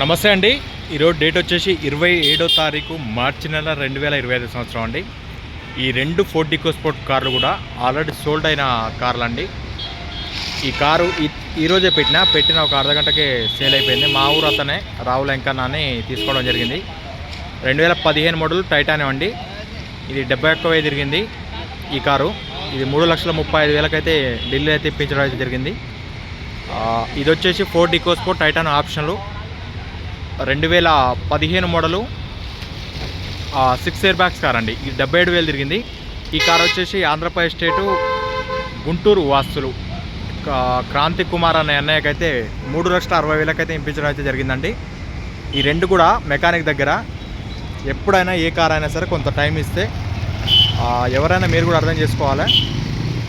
నమస్తే అండి. ఈరోజు డేట్ వచ్చేసి ఇరవై ఏడో తారీఖు మార్చి నెల రెండు వేల ఇరవై ఐదు సంవత్సరం అండి. ఈ రెండు ఫోర్డ్ డికో స్పోర్ట్ కార్లు కూడా ఆల్రెడీ సోల్డ్ అయిన కార్లు అండి ఈ కారు ఈరోజే పెట్టిన పెట్టిన ఒక అర్ధ గంటకే సేల్ అయిపోయింది. మా ఊరు అతనే రావుల వెంకన్న అని తీసుకోవడం జరిగింది. రెండు వేల పదిహేను మోడల్ టైటానియం అండి. ఇది డెబ్బై ఒక్క వేలు తిరిగింది ఈ కారు. ఇది మూడు లక్షల ముప్పై ఐదు వేలకైతే ఢిల్లీ అయితే ఇప్పించడం అయితే జరిగింది. ఇది వచ్చేసి ఫోర్డ్ ఈకో స్పోర్ట్ టైటాన్ ఆప్షన్లు. రెండు వేల పదిహేను model six air bags car అండి. ఇది డెబ్బై ఏడు వేలు తిరిగింది. ఈ కార్ వచ్చేసి ఆంధ్రప్రదేశ్ స్టేటు గుంటూరు వాస్తులు క్రాంతి కుమార్ అనే అన్నయ్యకైతే మూడు లక్షల అరవై వేలకైతే ఇంపించడం అయితే జరిగిందండి. ఈ రెండు కూడా మెకానిక్ దగ్గర. ఎప్పుడైనా ఏ కార్ అయినా సరే కొంత టైం ఇస్తే ఎవరైనా మీరు కూడా అర్థం చేసుకోవాలి?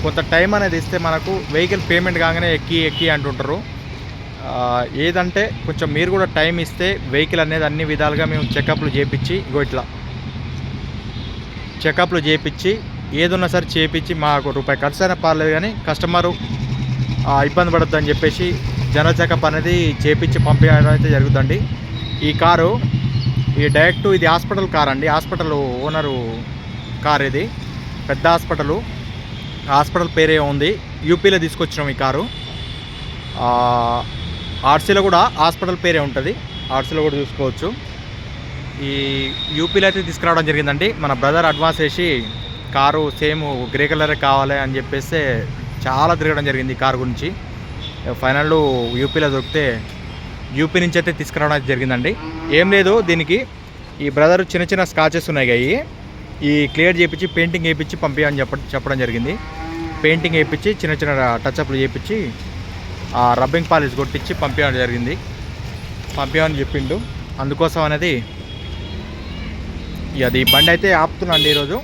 కొంత టైం అనేది ఇస్తే మనకు వెహికల్ పేమెంట్ కాగానే ఎక్కి ఎక్కి అంటుంటారు. ఏదంటే కొంచెం మీరు కూడా టైం ఇస్తే వెహికల్ అనేది అన్ని విధాలుగా మేము చెకప్లు చేపించి ఇగో ఇట్లా. చెకప్లు చేపించి ఏదున్నా సరే చేపించి మాకు రూపాయి ఖర్చు అయినా పర్లేదు కానీ కస్టమరు ఇబ్బంది పడద్దు అని చెప్పేసి జనరల్ చెకప్ అనేది చేపించి పంపించడం అయితే జరుగుతుంది ఈ కారు ఈ డైరెక్ట్ ఇది హాస్పిటల్ కార్ అండి హాస్పిటల్ ఓనరు కార్ ఇది. పెద్ద హాస్పిటల్. హాస్పిటల్ పేరే ఉంది. యూపీలో తీసుకొచ్చినాం ఈ కారు. ఆర్సీలో కూడా హాస్పిటల్ పేరే ఉంటుంది. ఆర్సీలో కూడా చూసుకోవచ్చు. ఈ యూపీలో అయితే తీసుకురావడం జరిగిందండి. మన బ్రదర్ అడ్వాన్స్ వేసి కారు సేమ్ గ్రే కలరే కావాలి అని చెప్పేస్తే చాలా తిరగడం జరిగింది కారు గురించి. ఫైనల్ యూపీలో దొరికితే యూపీ నుంచి అయితే తీసుకురావడం అయితే జరిగిందండి. ఏం లేదు దీనికి ఈ బ్రదర్ చిన్న చిన్న స్కాచెస్ ఉన్నాయి అవి ఈ క్లియర్ చేయించి పెయింటింగ్ వేయించి పంపించని చెప్ప చెప్పడం జరిగింది. పెయింటింగ్ వేయించి చిన్న చిన్న టచ్అప్లు చేయించి రబ్బింగ్ పాలిష్ కొట్టించి పంపించడం జరిగింది. పంపించమని చెప్పిండు. అందుకోసం అనేది అది బండి అయితే ఆపుతున్నా ఈరోజు.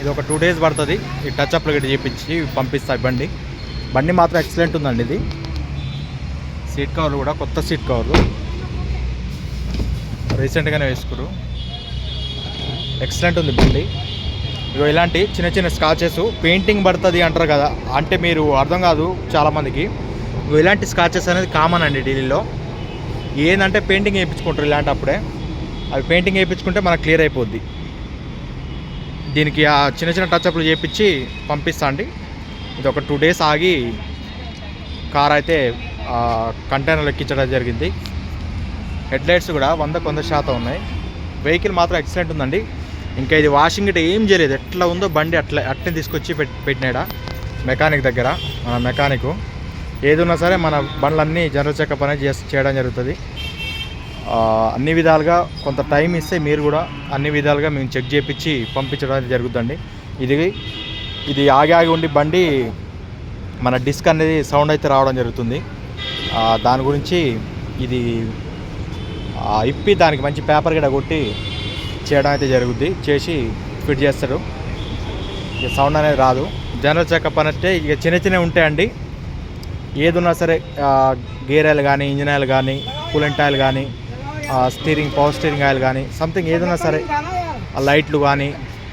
ఇది ఒక టూ డేస్ పడుతుంది. ఈ టచ్ అప్లు గట్టి చేపించి పంపిస్తా బండి. బండి మాత్రం ఎక్సలెంట్ ఉందండి ఇది. సీట్ కవర్లు కూడా కొత్త సీట్ కవర్లు రీసెంట్గానే వేసుకురు ఎక్సలెంట్ ఉంది బండి. ఇగో ఇలాంటి చిన్న చిన్న స్కాచెస్ పెయింటింగ్ పడుతుంది అంటారు కదా. అంటే మీరు అర్థం కాదు చాలామందికి. ఇలాంటి స్కాచెస్ అనేది కామన్ అండి ఢిల్లీలో. ఏంటంటే పెయింటింగ్ వేయించుకుంటారు ఇలాంటి అప్పుడే అవి పెయింటింగ్ వేయించుకుంటే మనకు క్లియర్ అయిపోద్ది. దీనికి ఆ చిన్న చిన్న టచ్అప్లు చేయించి పంపిస్తా అండి. ఇది ఒక టూ డేస్ ఆగి కార్ అయితే కంటైనర్లు ఎక్కించడం జరిగింది. హెడ్ లైట్స్ కూడా వందకు వంద శాతం ఉన్నాయి. వెహికల్ మాత్రం ఎక్సలెంట్ ఉందండి. ఇంకా ఇది వాషింగ్ ఇటు ఏం చేయలేదు. ఎట్లా ఉందో బండి అట్లా అట్నే తీసుకొచ్చి పెట్టి పెట్టినాడా. మెకానిక్ దగ్గర మన మెకానిక్ ఏదున్నా సరే మన బండ్లన్నీ జనరల్ చెకప్ అనేది చేస్- చేయడం జరుగుతుంది. అన్ని విధాలుగా కొంత టైం ఇస్తే మీరు కూడా అన్ని విధాలుగా మేము చెక్ చేయించి పంపించడం అనేది జరుగుతుందండి. ఇది ఇది ఆగి ఆగి ఉండి బండి మన డిస్క్ అనేది సౌండ్ అయితే రావడం జరుగుతుంది. దాని గురించి ఇది ఇప్పి దానికి మంచి పేపర్ గిడ కొట్టి చేయడం అయితే జరుగుద్ది. చేసి ఫిట్ చేస్తారు ఇక సౌండ్ అనేది రాదు. జనరల్ చెకప్ అంటే ఇక చిన్న చిన్నవి ఉంటాయండి. ఏదున్నా సరే గేర్ ఆయిల్ కానీ ఇంజిన్ ఆయిల్ కానీ కూలెంట్ ఆయిల్ కానీ స్టీరింగ్ పవర్ స్టీరింగ్ ఆయిల్ కానీ సంథింగ్ ఏదైనా సరే లైట్లు కానీ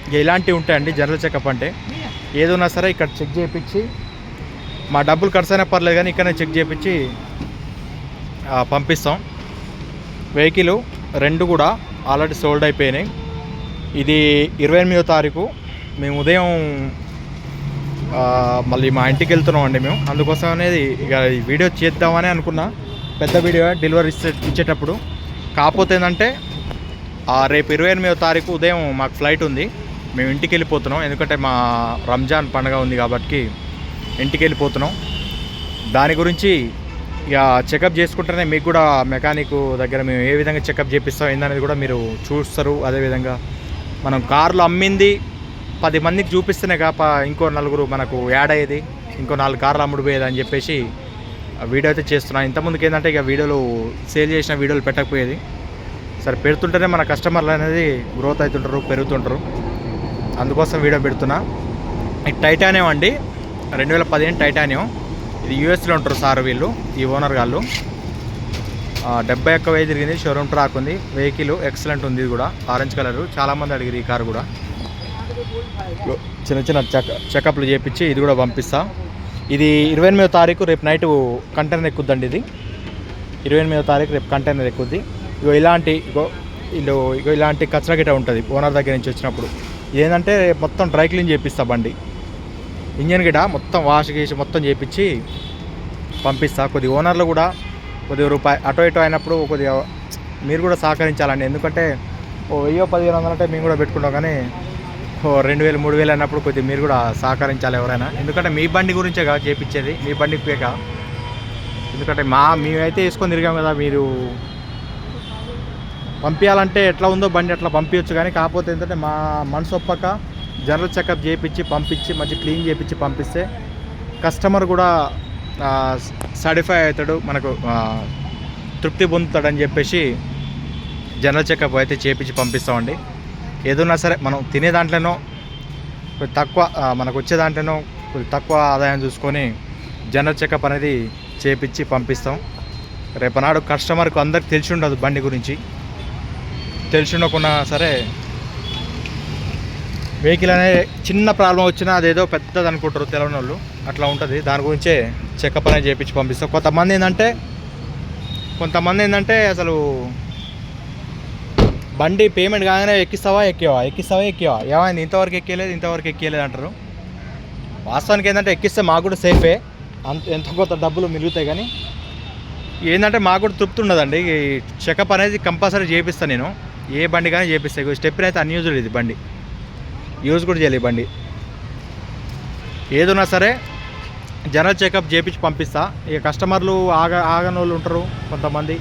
ఇక ఇలాంటివి ఉంటాయండి జనరల్ చెకప్ అంటే. ఏదైనా సరే ఇక్కడ చెక్ చేయించి మా డబ్బులు ఖర్చు అయినా పర్లేదు కానీ ఇక్కడనే చెక్ చేయించి పంపిస్తాం. వెహికల్ రెండు కూడా ఆల్రెడీ సోల్డ్ అయిపోయినాయి. ఇది ఇరవై ఎనిమిదో తారీఖు. మేము ఉదయం మళ్ళీ మా ఇంటికి వెళ్తున్నాం అండి మేము. అందుకోసం అనేది ఇక ఈ వీడియో చేద్దామని అనుకున్నా. పెద్ద వీడియో డెలివరీ ఇచ్చే ఇచ్చేటప్పుడు. కాకపోతే ఏంటంటే ఆ, రేపు ఇరవై ఎనిమిదో తారీఖు ఉదయం మాకు ఫ్లైట్ ఉంది. మేము ఇంటికి వెళ్ళిపోతున్నాం. ఎందుకంటే మా రంజాన్ పండుగ ఉంది కాబట్టి ఇంటికి వెళ్ళిపోతున్నాం. దాని గురించి ఇక చెకప్ చేసుకుంటేనే మీకు కూడా మెకానిక్ దగ్గర మేము ఏ విధంగా చెకప్ చేపిస్తాం ఏందనేది కూడా మీరు చూస్తారు. అదేవిధంగా మనం కార్లు అమ్మింది పది మందికి చూపిస్తేనే కాప ఇంకో నలుగురు మనకు యాడ్ అయ్యేది ఇంకో నాలుగు కార్లు అమ్ముడుపోయేది అని చెప్పేసి వీడియో అయితే చేస్తున్నాను ఇంతకుముందుకు ఏంటంటే ఇక వీడియోలు సేల్ చేసిన వీడియోలు పెట్టకపోయేది. సరే పెడుతుంటేనే మన కస్టమర్లు అనేది గ్రోత్ అవుతుంటారు పెరుగుతుంటారు. అందుకోసం వీడియో పెడుతున్నా. ఇది టైటానియం అండి రెండు వేల పదిహేను టైటానియం. ఇది యూఎస్లో ఉంటారు సార్ వీళ్ళు ఈ ఓనర్ వాళ్ళు డెబ్బై ఒక్క వెయ్యి తిరిగింది షోరూమ్ ట్రాక్ ఉంది. వెహికల్ ఎక్సలెంట్ ఉంది ఇది కూడా ఆరెంజ్ కలర్. చాలామంది అడిగిరు ఈ కారు కూడా. చిన్న చిన్న చెక్ చెకప్లు చేయించి ఇది కూడా పంపిస్తా. ఇది ఇరవై ఎనిమిదో తారీఖు రేపు నైట్ కంటైనర్ ఎక్కుద్దండి ఇది. ఇరవై ఎనిమిదో తారీఖు రేపు కంటైనర్ ఎక్కుద్ది. ఇగో ఇలాంటి ఇగో ఇల్లు ఇగో ఇలాంటి కచరా గిట్ట ఉంటుంది ఓనర్ దగ్గర నుంచి వచ్చినప్పుడు. ఏంటంటే మొత్తం డ్రై క్లీన్ చేపిస్తా బండి. ఇంజన్ గిట మొత్తం వాష్ గీసి మొత్తం చేపించి పంపిస్తా. కొద్ది ఓనర్లు కూడా కొద్దిగా రూపాయి అటో ఇటో అయినప్పుడు కొద్దిగా మీరు కూడా సహకరించాలండి. ఎందుకంటే ఓ వెయ్యో పదిహేను వందలు అంటే మేము కూడా పెట్టుకుంటాం కానీ రెండు వేలు మూడు వేలు అన్నప్పుడు కొద్దిగా మీరు కూడా సహకరించాలి ఎవరైనా. ఎందుకంటే మీ బండి గురించే కాదు చేపించేది. మీ బండికి పేక ఎందుకంటే మా మేమైతే వేసుకొని తిరిగాం కదా మీరు పంపించాలంటే ఎట్లా ఉందో బండి అట్లా పంపించచ్చు కానీ కాకపోతే ఏంటంటే మా మనసు ఒప్పక జనరల్ చెకప్ చేయించి పంపించి మంచి క్లీన్ చేయించి పంపిస్తే కస్టమర్ కూడా సాటిస్ఫై అవుతాడు మనకు తృప్తి పొందుతాడని చెప్పేసి జనరల్ చెకప్ అయితే చేపించి పంపిస్తామండి. ఏదన్నా సరే మనం తినే దాంట్లోనో తక్కువ మనకు వచ్చే దాంట్లోనో కొంచెం తక్కువ ఆదాయం చూసుకొని జనరల్ చెకప్ అనేది చేపించి పంపిస్తాం. రేపనాడు కస్టమర్కు అందరికి తెలిసి ఉండదు బండి గురించి. తెలిసి ఉండకుండా సరే వెహికల్ అనే చిన్న ప్రాబ్లం వచ్చినా అదేదో పెద్దది అనుకుంటారు తెలవని వాళ్ళు అట్లా ఉంటుంది. దాని గురించే చెకప్ అనేది చేయించి పంపిస్తాం. కొంతమంది ఏంటంటే కొంతమంది ఏంటంటే అసలు బండి పేమెంట్ కాగానే ఎక్కిస్తావా ఎక్కేవా? ఎక్కిస్తావా ఎక్కేవా? ఏమైంది ఇంతవరకు ఎక్కేలేదు ఇంతవరకు ఎక్కేలేదు అంటారు. వాస్తవానికి ఏంటంటే ఎక్కిస్తే మాకు కూడా సేఫే అంత ఎంత కొంత డబ్బులు మిగులుతాయి కానీ. ఏంటంటే మాకు కూడా తృప్తి ఉండదండి. ఈ చెకప్ అనేది కంపల్సరీ చేపిస్తాను నేను. ఏ బండి కానీ చేపిస్తాయి స్టెప్ అయితే అన్యూజ్డ్ ఇది బండి. యూజ్ కూడా చేయలేదు బండి. ఏదున్నా సరే జనరల్ చెకప్ చేపించి పంపిస్తా. ఇక కస్టమర్లు ఆగ ఆగని వాళ్ళు ఉంటారు కొంతమంది.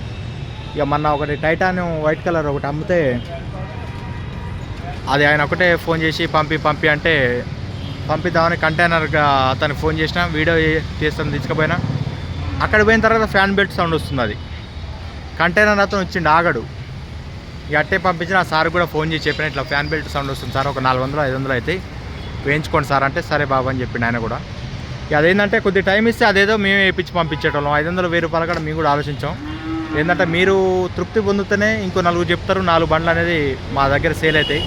ఇక మొన్న ఒకటి టైటానియం వైట్ కలర్ ఒకటి అమ్మితే అది ఆయన ఒకటే ఫోన్ చేసి పంపి పంపి అంటే పంపిద్దామని కంటైనర్గా అతనికి ఫోన్ చేసిన వీడియో తీస్తాను తీసుకుపోయినా. అక్కడ పోయిన తర్వాత ఫ్యాన్ బెల్ట్ సౌండ్ వస్తుంది అది. కంటైనర్ అతను వచ్చిండు ఆగడు. ఇక అట్టే పంపించిన ఆ సార్ కూడా ఫోన్ చేసి చెప్పిన ఇట్లా ఫ్యాన్ బెల్ట్ సౌండ్ వస్తుంది సార్ ఒక నాలుగు వందలు ఐదు వందలు అయితే వేయించుకోండి సార్ అంటే సరే బాబు అని చెప్పిండు ఆయన కూడా. ఇక అదేంటంటే కొద్ది టైం ఇస్తే అదేదో మేమే వేయించి పంపించేటోళ్ళం. ఐదు వందలు వెయ్యి రూపాయలు కూడా మేము కూడా ఆలోచించాం. ఏంటంటే మీరు తృప్తి పొందితేనే ఇంకో నలుగురు చెప్తారు నాలుగు బండ్లు అనేది మా దగ్గర సేల్ అవుతాయి.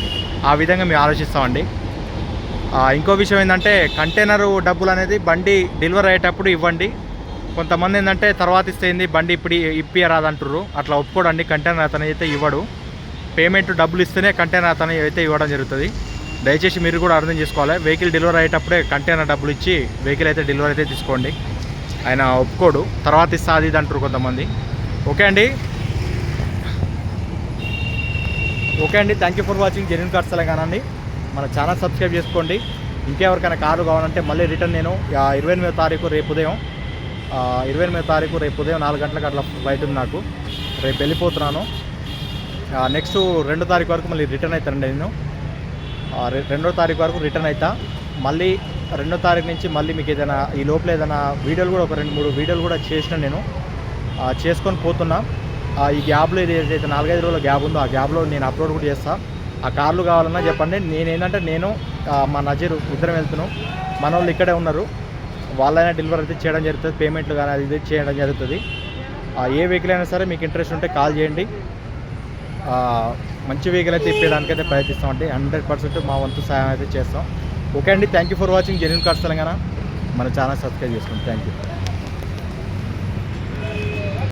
ఆ విధంగా మేము ఆలోచిస్తామండి. ఇంకో విషయం ఏంటంటే కంటైనరు డబ్బులు అనేది బండి డెలివరీ అయ్యేటప్పుడు ఇవ్వండి. కొంతమంది ఏంటంటే తర్వాత ఇస్తే ఏంది బండి ఇప్పుడు ఇప్పియరాదంటారు అట్లా ఒప్పుకోడండి కంటైనర్ అతను అయితే ఇవ్వడు. పేమెంట్ డబ్బులు ఇస్తేనే కంటైనర్ అతను అయితే ఇవ్వడం జరుగుతుంది. దయచేసి మీరు కూడా అర్థం చేసుకోవాలి. వెహికల్ డెలివరీ అయ్యేటప్పుడే కంటైనర్ డబ్బులు ఇచ్చి వెహికల్ అయితే డెలివరీ అయితే తీసుకోండి. ఆయన ఒప్పుకోడు. తర్వాత ఇస్తా అది ఇది అంటారు కొంతమంది. ఓకే అండి. ఓకే అండి. Thank you for watching genuine cars Telangana అండి. మన ఛానల్ సబ్స్క్రైబ్ చేసుకోండి. ఇంకెవరికైనా కారు కావాలంటే మళ్ళీ రిటర్న్ నేను ఇరవై ఎనిమిదో తారీఖు రేపు ఉదయం ఇరవై ఎనిమిదో తారీఖు రేపు ఉదయం నాలుగు గంటలకు అట్లా బయట ఉంది నాకు. రేపు వెళ్ళిపోతున్నాను. నెక్స్ట్ రెండో తారీఖు వరకు మళ్ళీ రిటర్న్ అవుతానండి నేను. రెండో తారీఖు వరకు రిటర్న్ అవుతా మళ్ళీ రెండో తారీఖు నుంచి మళ్ళీ మీకు ఏదైనా ఈ లోపల ఏదైనా వీడియోలు కూడా ఒక రెండు మూడు వీడియోలు కూడా చేసిన నేను. చేసుకొని పోతున్నా. ఆ, ఈ గ్యాప్లో ఇది ఏదైతే నాలుగైదు రోజుల గ్యాప్ ఉందో ఆ గ్యాప్లో నేను అప్లోడ్ కూడా చేస్తాను ఆ కార్లు కావాలన్నా చెప్పండి. నేను ఏంటంటే నేను మా నజీరు ఇద్దరం వెళ్తున్నాం. మన వాళ్ళు ఇక్కడే ఉన్నారు. వాళ్ళైనా డెలివరీ అయితే చేయడం జరుగుతుంది. పేమెంట్లు కానీ అది ఇది చేయడం జరుగుతుంది. ఏ వెహికల్ అయినా సరే మీకు ఇంట్రెస్ట్ ఉంటే కాల్ చేయండి. మంచి వెహికల్ అయితే ఇప్పేయడానికైతే ప్రయత్నిస్తామండి హండ్రెడ్ పర్సెంట్ మా వంతు సాయం అయితే చేస్తాం. ఓకే అండి. Thank you for watching. Genuine cars Telangana. మన ఛానల్ సబ్స్క్రైబ్ చేసుకోండి. Thank you.